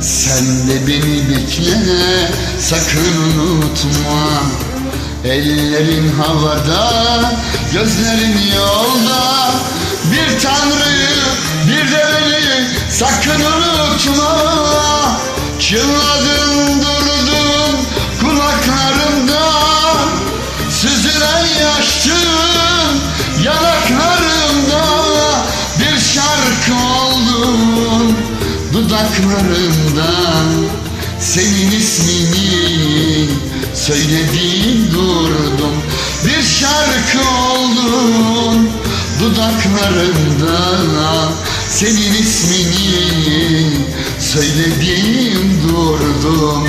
Sen de beni bekle, sakın unutma. Ellerin havada, gözlerin yolda. Bir tanrıyı, bir de beni sakın unutma. Çınladın durdun kulaklarımda. Süzülen yaştın dudaklarımda Senin ismini söylediğim durdum. Bir şarkı oldun dudaklarımda Senin ismini söylediğim durdum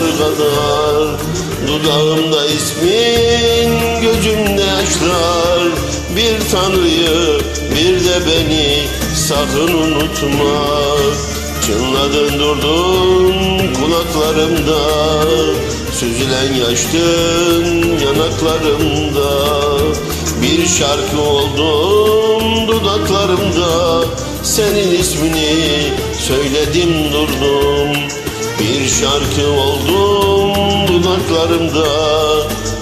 kadar Dudağımda ismin gözümde yaşlar Bir tanrıyı bir de beni sakın unutma. Çınladın durdun kulaklarımda Süzülen yaştın yanaklarımda. Bir şarkı oldum dudaklarımda Senin ismini söyledim durdum Bir şarkı oldum dudaklarımda.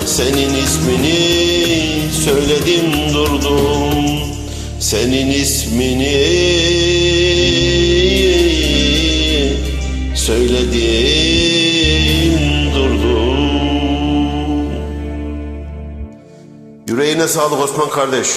Senin ismini söyledim durdum. Senin ismini söyledim durdum. Yüreğine sağlık Osman kardeş.